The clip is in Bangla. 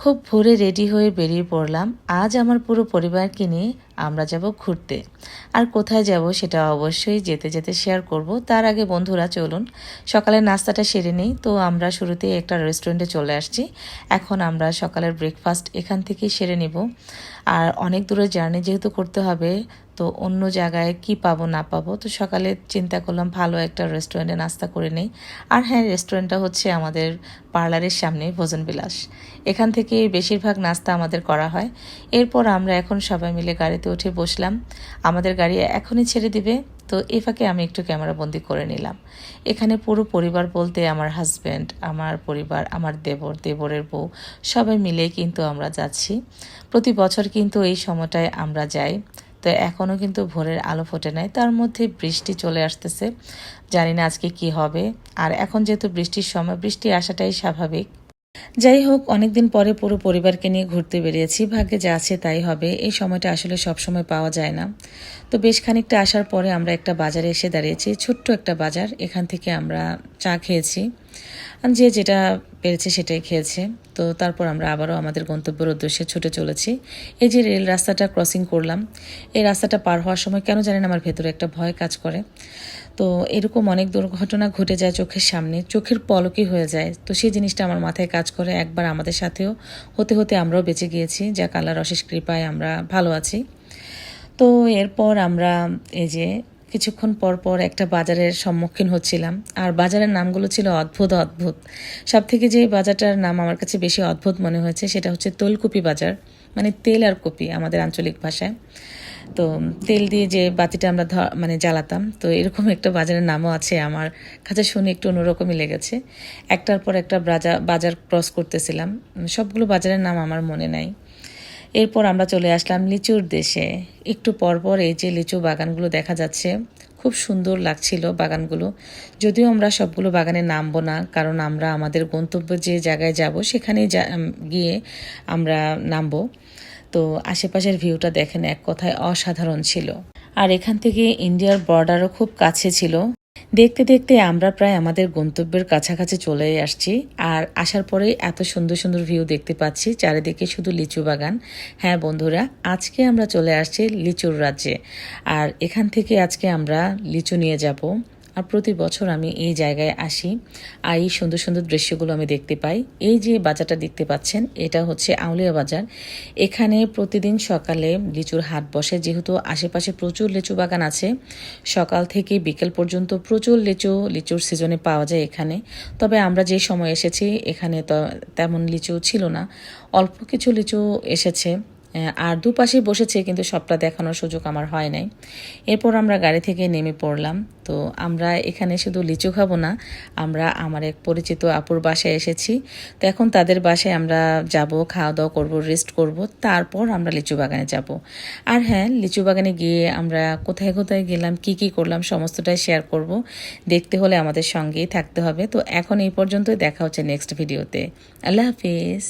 খুব ভোরে রেডি হয়ে বেরিয়ে পড়লাম। আজ আমার পুরো পরিবারকে নিয়ে আমরা যাব ঘুরতে। আর কোথায় যাব সেটা অবশ্যই যেতে যেতে শেয়ার করব। তার আগে বন্ধুরা, চলুন। সকালের নাস্তাটা সেরে নেই, তো আমরা শুরুতেই একটা রেস্টুরেন্টে চলে আসছি। এখন আমরা সকালের ব্রেকফাস্ট এখান থেকেই সেরে নিব। আর অনেক দূরের জার্নি যেহেতু করতে হবে, তো অন্য জায়গায় কি পাবো, না পাবো, তো সকালে চিন্তা করলাম ভালো একটা রেস্টুরেন্টে নাস্তা করে নেই। আর হ্যাঁ রেস্টুরেন্টটা হচ্ছে আমাদের পার্লারের সামনে ভোজন বিলাস এখান থেকে বেশিরভাগ নাস্তা আমাদের করা হয়। এরপর আমরা এখন সবাই মিলে গাড়িতে উঠে বসলাম। আমাদের গাড়ি এখনই ছেড়ে দিবে। তো এ ফাঁকে আমি একটু ক্যামেরা বন্দি করে নিলাম। এখানে পুরো পরিবার বলতে আমার হাজব্যান্ড আমার পরিবার, আমার দেবর, দেবরের বউ, সবাই মিলে কিন্তু আমরা যাচ্ছি। প্রতি বছর কিন্তু এই সময়টায় আমরা যাই। তো এখনও কিন্তু ভোরের আলো ফোটে নাই। তার মধ্যে বৃষ্টি চলে আসতেছে। জানি না আজকে কি হবে। আর এখন যেহেতু বৃষ্টির সময়, বৃষ্টি আসাটাই স্বাভাবিক। যাই হোক, অনেকদিন পরে পুরো পরিবারকে নিয়ে ঘুরতে বেরিয়েছি। ভাগ্যে যা আছে তাই হবে। এই সময়টা আসলে সব সময় পাওয়া যায় না। তো বেশ খানিকটা আসার পরে আমরা একটা বাজারে এসে দাঁড়িয়েছি। ছোট্ট একটা বাজার। এখান থেকে আমরা চা খেয়েছি। যে যেটা পেরেছে সেটাই খেয়েছে। তো তারপর আমরা আবারও আমাদের গন্তব্যের উদ্দেশ্যে ছুটে চলেছি। এই যে রেল রাস্তাটা ক্রসিং করলাম, এই রাস্তাটা পার হওয়ার সময় কেন জানেন আমার ভেতরে একটা ভয় কাজ করে। তো এরকম অনেক দুর্ঘটনা ঘটে যায় চোখের সামনে, চোখের পলকই হয়ে যায়। তো সেই জিনিসটা আমার মাথায় কাজ করে, একবার আমাদের সাথেও হতে হতে আমরাও বেঁচে গিয়েছি। যা কালার অশেষ কৃপায় আমরা ভালো আছি। তো এরপর আমরা এই যে কিছুক্ষণ পর পর একটা বাজারের সম্মুখীন হচ্ছিলাম। আর বাজারের নামগুলো ছিল অদ্ভুত অদ্ভুত। সব থেকে যে বাজারটার নাম আমার কাছে বেশি অদ্ভুত মনে হয়েছে সেটা হচ্ছে তৈলকুপি বাজার মানে তেল আর কপি আমাদের আঞ্চলিক ভাষায়। তো তেল দিয়ে যে বাতিটা আমরা মানে জ্বালাতাম, তো এরকম একটা বাজারের নামও আছে আমার কাছে শুনে একটু অন্যরকমই লেগেছে। একটার পর একটা বাজার বাজার ক্রস করতেছিলাম। সবগুলো বাজারের নাম আমার মনে নাই। এরপর আমরা চলে আসলাম লিচুর দেশে। একটু পরপর এই যে লিচু বাগানগুলো দেখা যাচ্ছে, খুব সুন্দর লাগছিল বাগানগুলো। যদিও আমরা সবগুলো বাগানে নামবো না, কারণ আমরা আমাদের গন্তব্য যে জায়গায় যাব সেখানে গিয়ে আমরা নামবো। তো আশেপাশের ভিউটা দেখেন, এক কথায় অসাধারণ ছিল। আর এখান থেকে ইন্ডিয়ার বর্ডারও খুব কাছে ছিল। দেখতে দেখতে আমরা প্রায় আমাদের গন্তব্যের কাছাকাছি চলে আসছি আর আসার পরেই এত সুন্দর সুন্দর ভিউ দেখতে পাচ্ছি, চারিদিকে শুধু লিচু বাগান। হ্যাঁ বন্ধুরা, আজকে আমরা চলে আসছি লিচুর রাজ্যে। আর এখান থেকে আজকে আমরা লিচু নিয়ে যাব। আর প্রতি বছর আমি এই জায়গায় আসি আর এই সুন্দর সুন্দর দৃশ্যগুলো আমি দেখতে পাই। এই যে বাজারটা দেখতে পাচ্ছেন, এটা হচ্ছে আউলিয়া বাজার। এখানে প্রতিদিন সকালে লিচুর হাট বসে। যেহেতু আশেপাশে প্রচুর লিচু বাগান আছে, সকাল থেকে বিকেল পর্যন্ত প্রচুর লিচু, লিচুর সিজনে পাওয়া যায় এখানে। তবে আমরা যে সময় এসেছি, এখানে তো তেমন লিচু ছিল না। অল্প কিছু লিচু এসেছে। আর দুপাশে বসেছে, কিন্তু সবটা দেখানোর সুযোগ আমার হয় নাই। এরপর আমরা গাড়ি থেকে নেমে পড়লাম। তো আমরা এখানে শুধু লিচু খাব না, আমরা, আমার এক পরিচিত আপুর বাসায় এসেছি। তো এখন তাদের বাসায় আমরা যাব খাওয়া দাওয়া করব রেস্ট করব, তারপর আমরা লিচু বাগানে যাব। আর হ্যাঁ লিচু বাগানে গিয়ে আমরা কোথায় কোথায় গেলাম, কি কি করলাম, সমস্তটাই শেয়ার করব। দেখতে হলে আমাদের সঙ্গেই থাকতে হবে। তো এখন এই পর্যন্তই, দেখা হচ্ছে নেক্সট ভিডিওতে আল্লাহ হাফিজ।